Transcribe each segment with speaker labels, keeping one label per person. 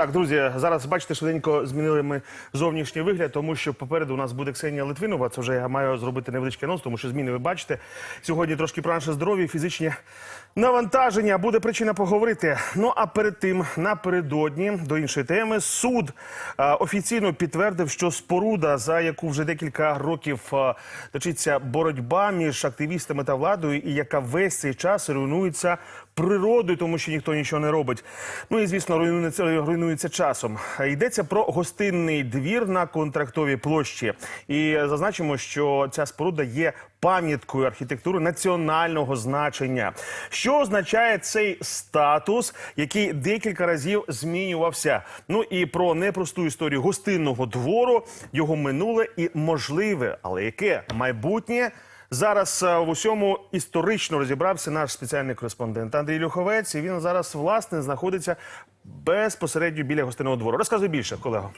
Speaker 1: Так, друзі, зараз бачите, швиденько змінили ми зовнішній вигляд, тому що попереду у нас буде Ксенія Литвинова. Це вже я маю зробити невеличкий анонс, тому що зміни ви бачите. Сьогодні трошки про наше здоров'я, фізичні навантаження. Буде причина поговорити. Ну а перед тим, напередодні до іншої теми, суд е, офіційно підтвердив, що споруда, за яку вже декілька років е, точиться боротьба між активістами та владою, і яка весь цей час руйнується природою, тому що ніхто нічого не робить. Ну і звісно, руйнується, руйнується часом. Йдеться про гостинний двір на контрактовій площі. І зазначимо, що ця споруда є пам'яткою архітектури національного значення. Що означає цей статус, який декілька разів змінювався? Ну і про непросту історію гостинного двору, його минуле і можливе, але яке майбутнє. Зараз е, в усьому історично розібрався наш спеціальний кореспондент Андрій Люховець. І він зараз власне знаходиться безпосередньо біля гостинного двору. Розказуй більше, колего.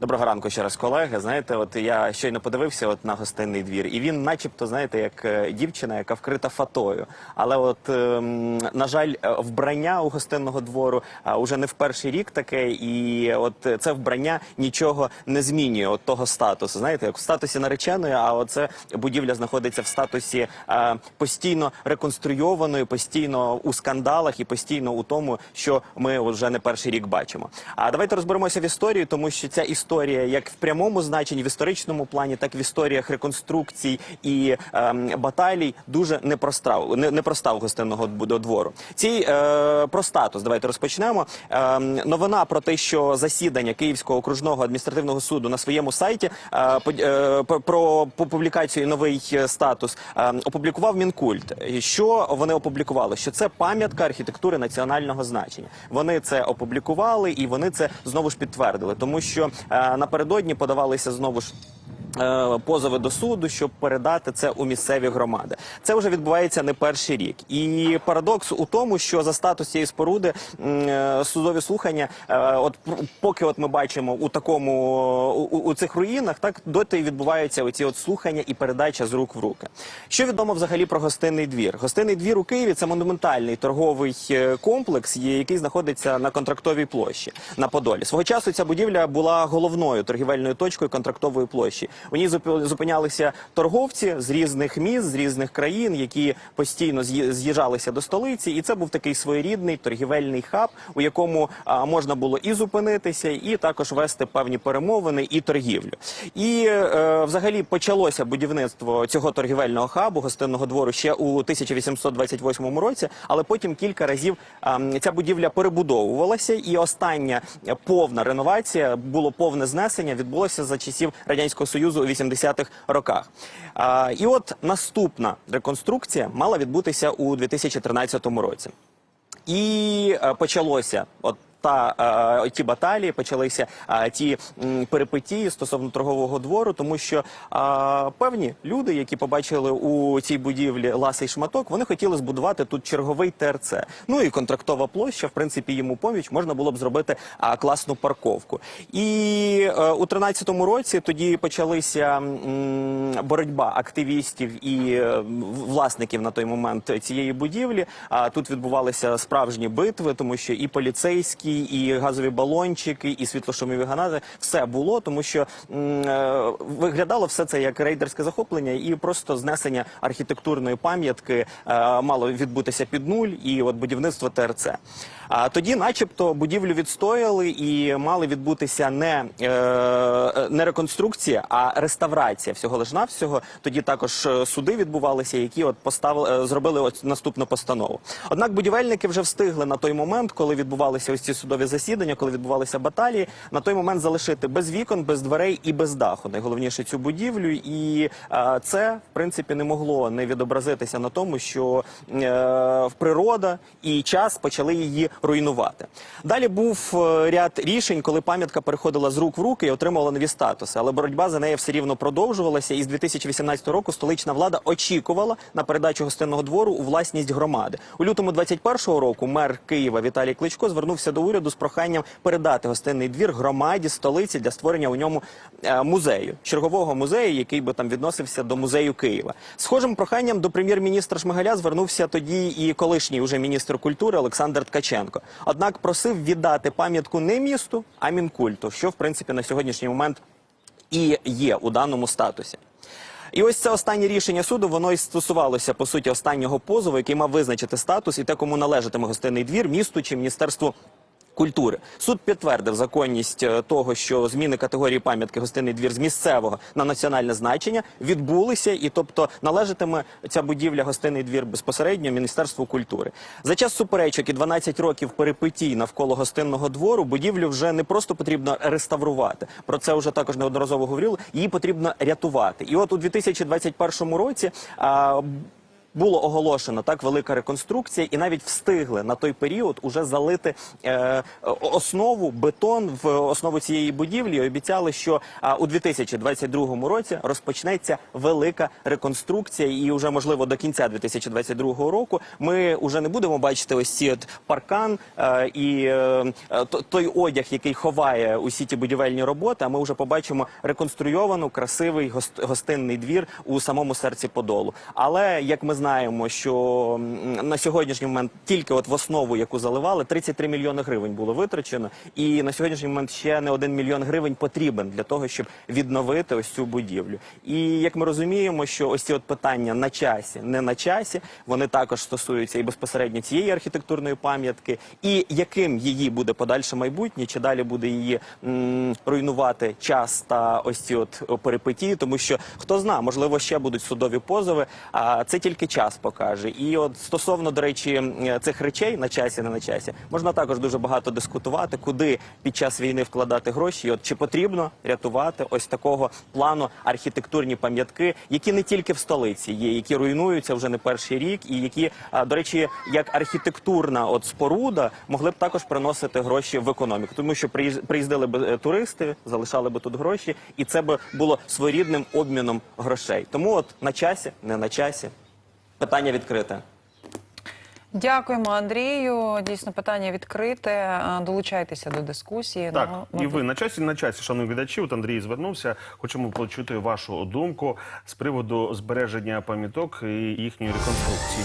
Speaker 2: Доброго ранку ще раз, колеги. Знаєте, от я щойно подивився от на гостинний двір, і він, начебто, знаєте, як е, дівчина, яка вкрита фатою. Але, от ем, на жаль, е, вбрання у гостинного двору а, уже не в перший рік таке, і от це вбрання нічого не змінює от того статусу. Знаєте, як в статусі нареченої, а оце будівля знаходиться в статусі е, постійно реконструйованої, постійно у скандалах і постійно у тому, що ми вже не перший рік бачимо. А давайте розберемося в історії, тому що ця історія, як в прямому значенні, в історичному плані, так і в історіях реконструкцій і ем, баталій, дуже непроста, не, непроста у гостинного двору. Ці е, про статус. Давайте розпочнемо. Ем, новина про те, що засідання Київського окружного адміністративного суду на своєму сайті е, е, про- про публікацію новий е, статус е, опублікував Мінкульт. Що вони опублікували? Що це пам'ятка архітектури національного значення. Вони це опублікували і вони це знову ж підтвердили, тому що е, напередодні подавалися знову ж. Е, Позови до суду, щоб передати це у місцеві громади. Це вже відбувається не перший рік. І парадокс у тому, що за статус цієї споруди е, судові слухання, е, от поки от ми бачимо у такому у, у- цих руїнах, так доти відбуваються оці от слухання і передача з рук в руки. Що відомо взагалі про гостинний двір? Гостинний двір у Києві це монументальний торговий комплекс, який знаходиться на контрактовій площі на Подолі. Свого часу ця будівля була головною торгівельною точкою контрактової площі. У ній зупи- зупинялися торговці з різних міст, з різних країн, які постійно з'ї- з'їжджалися до столиці, і це був такий своєрідний торгівельний хаб, у якому можна було і зупинитися, і також вести певні перемовини і торгівлю. І е, взагалі почалося будівництво цього торгівельного хабу гостинного двору ще у 1828 році, але потім кілька разів ця будівля перебудовувалася, і остання повна реновація було повне знесення відбулося за часів радянського союзу у 80-х роках. А, і от наступна реконструкція мала відбутися у 2013 році. І е, почалося от. Та е, ті баталії почалися е, ті перипетії стосовно торгового двору, тому що е, певні люди, які побачили у цій будівлі ласий шматок, вони хотіли збудувати тут черговий ТРЦ. Ну і контрактова площа, в принципі, йому поміч можна було б зробити класну парковку. І у 13-му році тоді почалися боротьба активістів і власників на той момент цієї будівлі. А тут відбувалися справжні битви, тому що і поліцейські, і газові балончики, і світлошумові гранати все було, тому що е, виглядало все це як рейдерське захоплення і просто знесення архітектурної пам'ятки е, мало відбутися під нуль, і от будівництво ТРЦ. А тоді, начебто, будівлю відстояли і мали відбутися не, е, не реконструкція, а реставрація всього лиш навсього. Тоді також е, суди відбувалися, які от поставили, зробили ось наступну постанову. Однак будівельники вже встигли на той момент, коли відбувалися ось ці судові засідання, коли відбувалися баталії, на той момент залишити без вікон, без дверей і без даху. Найголовніше цю будівлю, і е, це в принципі не могло не відобразитися на тому, що е, природа і час почали її руйнувати. Далі був е, ряд рішень, коли пам'ятка переходила з рук в руки і отримувала нові статуси. Але боротьба за нею все рівно продовжувалася. І з 2018 року столична влада очікувала на передачу гостинного двору у власність громади. У лютому 21-го року мер Києва Віталій Кличко звернувся до уряду з проханням передати гостинний двір громаді столиці для створення у ньому е, музею, чергового музею, який би там відносився до музею Києва. Схожим проханням до прем'єр-міністра Шмигаля звернувся тоді і колишній уже міністр культури Олександр Ткаченко. Однак просив віддати пам'ятку не місту, а мінкульту, що в принципі на сьогоднішній момент і є у даному статусі. І ось це останнє рішення суду, воно і стосувалося по суті останнього позову, який мав визначити статус і те, кому належатиме гостинний двір, місту чи міністерству. Культури суд підтвердив законність е, того, що зміни категорії пам'ятки гостинний двір з місцевого на національне значення відбулися, і тобто належатиме ця будівля гостинний двір безпосередньо Міністерству культури. За час суперечок і 12 років перипетій навколо гостинного двору будівлю вже не просто потрібно реставрувати. Про це вже також неодноразово говорили. Її потрібно рятувати. І от у 2021 році. А, було оголошено так велика реконструкція, і навіть встигли на той період уже залити е, основу бетон в основу цієї будівлі. І обіцяли, що а, у 2022 році розпочнеться велика реконструкція, і вже можливо до кінця 2022 року ми вже не будемо бачити ось ці от паркан е, і е, е, то- той одяг, який ховає усі ті будівельні роботи. А ми вже побачимо реконструйовану красивий гост- гостинний двір у самому серці Подолу. Але як ми знаємо, що на сьогоднішній момент тільки от в основу, яку заливали, 33 мільйони гривень було витрачено, і на сьогоднішній момент ще не один мільйон гривень потрібен для того, щоб відновити ось цю будівлю. І як ми розуміємо, що ось ці от питання на часі, не на часі, вони також стосуються і безпосередньо цієї архітектурної пам'ятки, і яким її буде подальше майбутнє, чи далі буде її м, руйнувати час та ось ці от перипетії, тому що хто зна, можливо, ще будуть судові позови. А це тільки час покаже. І от стосовно, до речі, цих речей на часі, не на часі, можна також дуже багато дискутувати, куди під час війни вкладати гроші. І от чи потрібно рятувати ось такого плану архітектурні пам'ятки, які не тільки в столиці є, які руйнуються вже не перший рік, і які, до речі, як архітектурна от споруда могли б також приносити гроші в економіку, тому що приїздили б е, туристи, залишали би тут гроші, і це би було своєрідним обміном грошей. Тому от на часі, не на часі. Питання відкрите.
Speaker 3: Дякуємо, Андрію. Дійсно, питання відкрите. Долучайтеся до дискусії.
Speaker 1: Так,
Speaker 3: Ну,
Speaker 1: і ви на часі, на часі, шановні глядачі, от Андрій звернувся. Хочемо почути вашу думку з приводу збереження пам'яток і їхньої реконструкції.